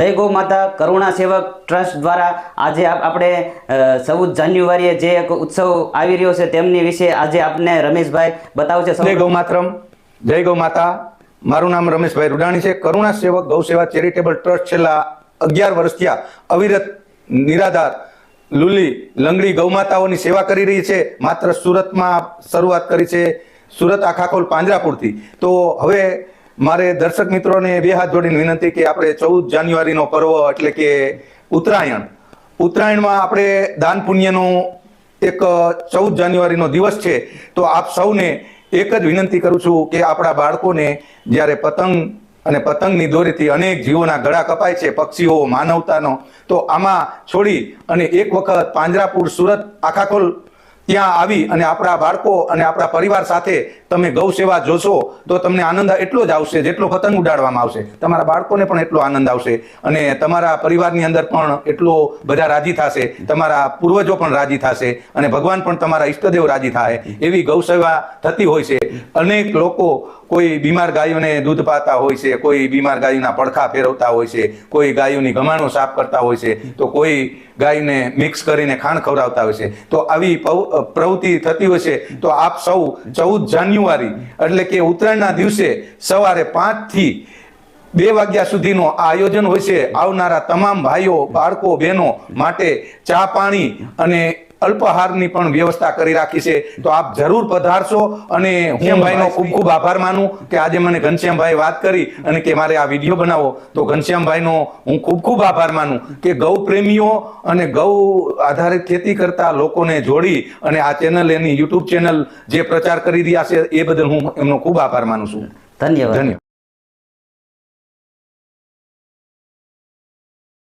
જય ગૌ માતા, કરુણા સેવક ટ્રસ્ટ દ્વારા આજે આપણે ચૌદ જાન્યુઆરીએ જે એક ઉત્સવ આવી રહ્યો છે તેમની વિશે આજે આપને રમેશભાઈ બતાવશે. જય ગૌ માતરમ, જય ગૌ માતા. મારું નામ રમેશભાઈ રૂડાણી છે. કરુણા સેવક ગૌ સેવા ચેરિટેબલ ટ્રસ્ટ છેલ્લા અગિયાર વર્ષથી અવિરત નિરાધાર, લુલી, લંગડી ગૌમાતાઓની સેવા કરી રહી છે. માત્ર સુરતમાં શરૂઆત કરી છે સુરત આખાખોલ પાંજરાપુરથી. તો હવે મારે દર્શક મિત્રોને બે હાથ જોડીને વિનંતી કે આપણે ચૌદ જાન્યુઆરીનો પર્વ એટલે કે ઉત્તરાયણ. ઉત્તરાયણમાં આપણે દાન પુણ્યનો એક ચૌદ જાન્યુઆરીનો દિવસ છે. તો આપ સૌને એક જ વિનંતી કરું છું કે આપણા બાળકોને જ્યારે પતંગ અને પતંગની દોરીથી અનેક જીવોના ગળા કપાય છે, પક્ષીઓ, માનવતાનો, તો આમાં છોડી અને એક વખત પાંજરાપુર સુરત આખાખોલ ત્યાં આવી અને આપણા બાળકો અને આપણા પરિવાર સાથે તમે ગૌ સેવા જોશો, તો તમને આનંદ એટલો જ આવશે જેટલો પતંગ ઉડાડવામાં આવશે. તમારા બાળકોને પણ એટલો આનંદ આવશે અને તમારા પરિવારની અંદર પણ એટલો બધા રાજી થશે, તમારા પૂર્વજો પણ રાજી થશે અને ભગવાન પણ તમારા ઈષ્ટદેવ રાજી થાય એવી ગૌ સેવા થતી હોય છે. અનેક લોકો કોઈ બીમાર ગાયોને દૂધ પાતા હોય છે, કોઈ બીમાર ગાયોના પડખા ફેરવતા હોય છે, કોઈ ગાયોની ગમાણો સાફ કરતા હોય છે, તો કોઈ ગાયને મિક્સ કરીને ખાણ ખવડાવતા હોય છે. તો આવી પ્રવૃત્તિ થતી છે, તો આપ સૌ ચૌદ જાન્યુઆરી, એટલે કે ઉત્તરાયણના દિવસે સવારે પાંચથી બે વાગ્યા સુધીનો આયોજન હોય છે. આવનારા તમામ ભાઈઓ, બાળકો, બહેનો માટે ચા પાણી અને અલ્પાહારની પણ વ્યવસ્થા કરી રાખી છે. તો આપ જરૂર પધારશો અને હું ભાઈનો ખૂબ ખૂબ આભાર માનું કે આજે મને ઘનશ્યામભાઈ વાત કરી અને કે મારે આ વીડિયો બનાવો. તો ઘનશ્યામભાઈનો હું ખૂબ ખૂબ આભાર માનું કે ગૌ પ્રેમીઓ અને ગૌ આધારિત ખેતી કરતા લોકોને જોડી અને આ ચેનલ એની યુટ્યુબ ચેનલ જે પ્રચાર કરી રહ્યા છે એ બદલ હું એમનો ખૂબ આભાર માનું છું. ધન્યવાદ. ધન્યવાદ.